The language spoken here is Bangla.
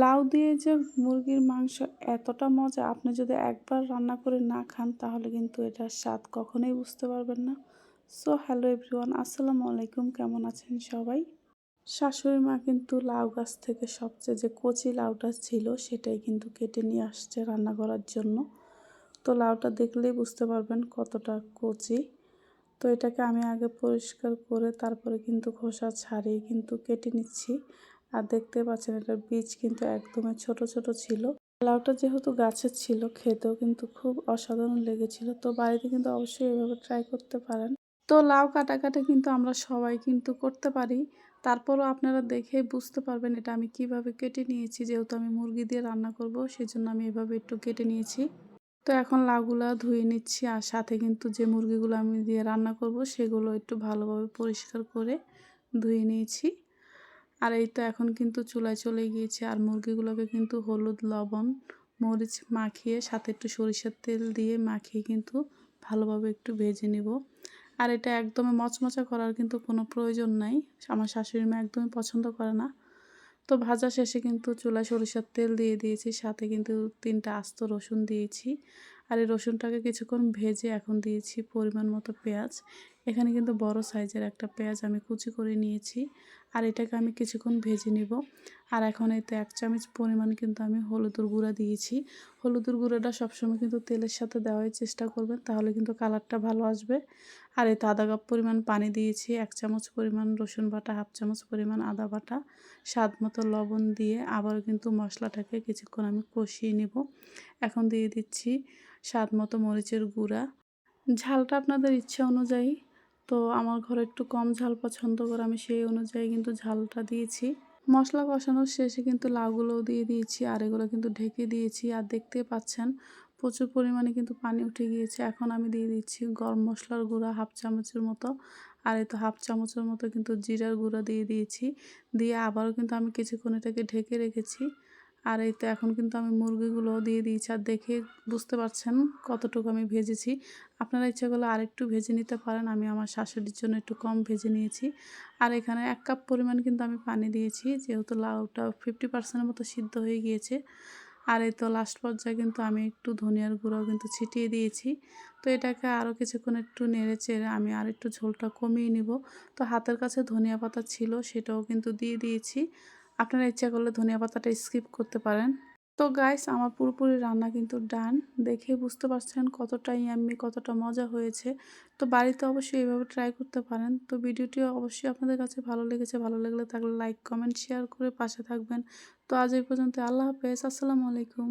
লাউ দিয়ে যে মুরগির মাংস এতটা মজা, আপনি যদি একবার রান্না করে না খান, তাহলে কিন্তু এটার স্বাদ কখনোই বুঝতে পারবেন না। সো, হ্যালো এভরিওয়ান, আসসালামু আলাইকুম, কেমন আছেন সবাই? শাশুড়ি মা কিন্তু লাউ গাছ থেকে সবচেয়ে যে কচি লাউটা ছিল, সেটাই কিন্তু কেটে নিয়ে আসছে রান্না করার জন্য। তো লাউটা দেখলেই বুঝতে পারবেন কতটা কচি। তো এটাকে আমি আগে পরিষ্কার করে তারপরে কিন্তু খোসা ছাড়িয়ে কিন্তু কেটে নিচ্ছি। আর দেখতে পাচ্ছেন এটার বীজ কিন্তু একদমই ছোট ছোট ছিল। লাউটা যেহেতু গাছের ছিল, খেতেও কিন্তু খুব অসাধারণ লেগেছিল। তো বাড়িতে কিন্তু অবশ্যই এভাবে ট্রাই করতে পারেন। তো লাউ কাটাকাটি কিন্তু আমরা সবাই কিন্তু করতে পারি। তারপরও আপনারা দেখেই বুঝতে পারবেন এটা আমি কীভাবে কেটে নিয়েছি। যেহেতু আমি মুরগি দিয়ে রান্না করব, সেজন্য আমি এভাবে একটু কেটে নিয়েছি। তো এখন লাউগুলা ধুয়ে নিচ্ছি আর সাথে কিন্তু যে মুরগিগুলো আমি দিয়ে রান্না করব, সেগুলো একটু ভালোভাবে পরিষ্কার করে ধুয়ে নিয়েছি। আর এই তো এখন কিন্তু চুলায় চলে গিয়েছে। আর মুরগিগুলোকে কিন্তু হলুদ, লবণ, মরিচ মাখিয়ে সাথে একটু সরিষার তেল দিয়ে মাখিয়ে কিন্তু ভালোভাবে একটু ভেজে নিব। আর এটা একদমই মচমচা করার কিন্তু কোনো প্রয়োজন নাই। আমার শাশুড়ি মা একদমই পছন্দ করে না। তো ভাজা শেষে কিন্তু চুলায় সরিষার তেল দিয়ে দিয়েছি, সাথে কিন্তু তিনটা আস্ত রসুন দিয়েছি। আর এই রসুনটাকে কিছুক্ষণ ভেজে এখন দিয়েছি পরিমাণ মতো পেঁয়াজ। এখানে কিন্তু বড় সাইজের একটা পেঁয়াজ আমি কুচি করে নিয়েছি, আর এটাকে আমি কিছুক্ষণ ভেজে নিব। আর এখন এতে এক চামচ পরিমাণ কিন্তু আমি হলুদের গুঁড়া দিয়েছি। হলুদের গুঁড়োটা সবসময় কিন্তু তেলের সাথে দেওয়ার চেষ্টা করবেন, তাহলে কিন্তু কালারটা ভালো আসবে। আর এতে আধা কাপ পরিমাণ পানি দিয়েছি, এক চামচ পরিমাণ রসুন বাটা, হাফ চামচ পরিমাণ আদা বাটা, স্বাদ মতো লবণ দিয়ে আবার কিন্তু মশলাটাকে কিছুক্ষণ আমি কষিয়ে নেব। এখন দিয়ে দিচ্ছি স্বাদ মতো মরিচের গুঁড়া। ঝালটা আপনাদের ইচ্ছা অনুযায়ী তো আমার ঘরে একটু কম ঝাল পছন্দ করে আমি সেই অনুযায়ী কিন্তু ঝালটা দিয়েছি। মশলা কষানোর শেষে কিন্তু লাউগুলোও দিয়ে দিয়েছি আর এগুলো কিন্তু ঢেকে দিয়েছি। আর দেখতে পাচ্ছেন, প্রচুর পরিমাণে কিন্তু পানি উঠে গিয়েছে। এখন আমি দিয়ে দিচ্ছি গরম মশলার গুঁড়া হাফ চামচের মতো। আর এই তো হাফ চামচের মতো কিন্তু জিরার গুঁড়া দিয়ে দিয়েছি। দিয়ে আবারও কিন্তু আমি কিছুক্ষণ এটাকে ঢেকে রেখেছি। আর এই তো এখন কিন্তু আমি মুরগিগুলো দিয়ে দিয়েছি আর দেখে বুঝতে পারছেন কতটুকু আমি ভেজেছি। আপনারা ইচ্ছা করলে আরেকটু ভেজে নিতে পারেন, আমি আমার শাশুড়ির জন্য একটু কম ভেজে নিয়েছি। আর এখানে এক কাপ পরিমাণ কিন্তু আমি পানি দিয়েছি, যেহেতু লাউটা ফিফটি পার্সেন্টের মতো সিদ্ধ হয়ে গিয়েছে। আর এই তো লাস্ট পর্যায়ে কিন্তু আমি একটু ধনিয়ার গুঁড়াও কিন্তু ছিটিয়ে দিয়েছি। তো এটাকে আরও কিছুক্ষণ একটু নেড়ে চেড়ে আমি আর একটু ঝোলটা কমিয়ে নিব। তো হাতের কাছে ধনিয়া পাতা ছিল সেটাও কিন্তু দিয়ে দিয়েছি। আপনারা ইচ্ছা করলে ধনিয়া পাতাটা স্কিপ করতে পারেন। তো গাইস আমার পুরোপুরি রান্না কিন্তু ডান দেখে বুঝতে পারছেন কতটা ইয়াম্মি কতটা মজা হয়েছে। তো বাড়িতে অবশ্যই এভাবে ট্রাই করতে পারেন। তো ভিডিওটি অবশ্যই আপনাদের কাছে ভালো লেগেছে, ভালো লাগলে থাকলে লাইক কমেন্ট শেয়ার করে পাশে থাকবেন। তো আজ এই পর্যন্ত আল্লাহ হাফেজ। আসসালামু আলাইকুম।